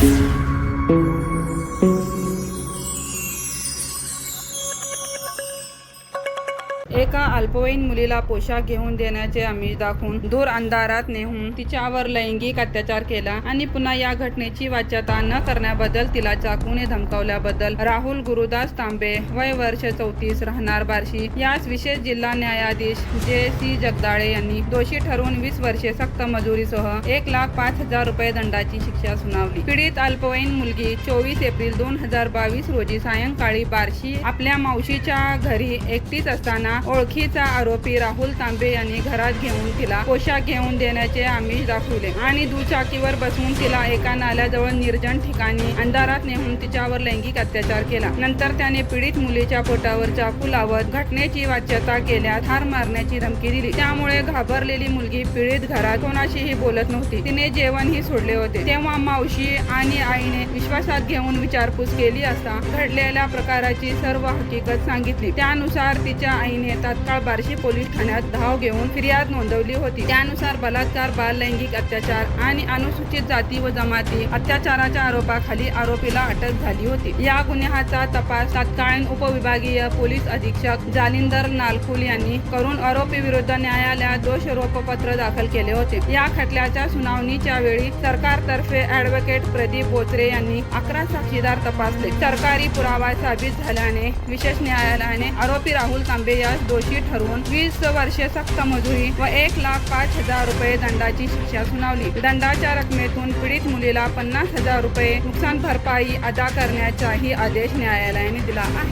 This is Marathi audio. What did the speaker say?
Música एका अल्पवयीन मुलीला पोशाख घेऊन देण्याचे आमिष दाखवून दूर अंधारात नेहून तिच्यावर लैंगिक अत्याचार केला आणि पुन्हा या घटनेची वाच्यता न करण्याबद्दल तिला चाकूने धमकावल्याबद्दल राहुल गुरुदास तांबे वय वर्ष चौतीस राहणार बार्शी. यास विशेष जिल्हा न्यायाधीश जे सी जगदाळे यांनी दोषी ठरवून वीस वर्षे सक्त मजुरीसह एक लाख पाच हजार रुपये दंडाची शिक्षा सुनावली. पीडित अल्पवयीन मुलगी चोवीस एप्रिल दोन हजार बावीस रोजी सायंकाळी बार्शी आपल्या मावशीच्या घरी एकटीच असताना ओळखीचा आरोपी राहुल तांबे यांनी घरात घेऊन तिला पोशाख घेऊन देण्याचे आमिष दाखवले. आणि दुचाकीवर बसवून तिला एका नाल्याजवळ निर्जन ठिकाणी अंधारात नेऊन तिच्यावर लैंगिक अत्याचार केला. नंतर त्याने पीडित मुलीच्या पोटावर चाकू लावत घटनेची वाच्यता केल्यास ठार मारण्याची धमकी दिली. त्यामुळे घाबरलेली मुलगी पीडित घरात कोणाशीही बोलत नव्हती. तिने जेवणही सोडले होते. तेव्हा मावशी आणि आईने विश्वासात घेऊन विचारपूस केली असता घडलेल्या प्रकाराची सर्व हकीकत सांगितली. त्यानुसार तिच्या आईने तात्काळ बार्शी पोलीस ठाण्यात धाव घेऊन फिर्याद नोंदवली होती. त्यानुसार बलात्कार बाल लैंगिक अत्याचार आणि अनुसूचित जाती व जमाती अत्याचाराच्या आरोपाखाली आरोपीला अटक झाली होती. या गुन्ह्याचा तपास तत्कालीन उपविभागीय पोलीस अधीक्षक जालिंदर नालकुल यांनी करून आरोपी विरुद्ध न्यायालयात दोषरोपपत्र दाखल केले होते. या खटल्याच्या सुनावणीच्या वेळी सरकारतर्फे ऍडव्होकेट प्रदीप बोचरे यांनी अकरा साक्षीदार तपासले. सरकारी पुरावा साबित झाल्याने विशेष न्यायालयाने आरोपी राहुल तांबे यास दोषी ठरवून वीस वर्षे सक्त मजुरी व एक लाख पाच हजार रुपये दंडाची शिक्षा सुनावली. दंडाच्या रकमेतून पीडित मुलीला पन्नास हजार रुपये नुकसान भरपाई अदा करण्याचाही आदेश न्यायालयाने दिला आहे.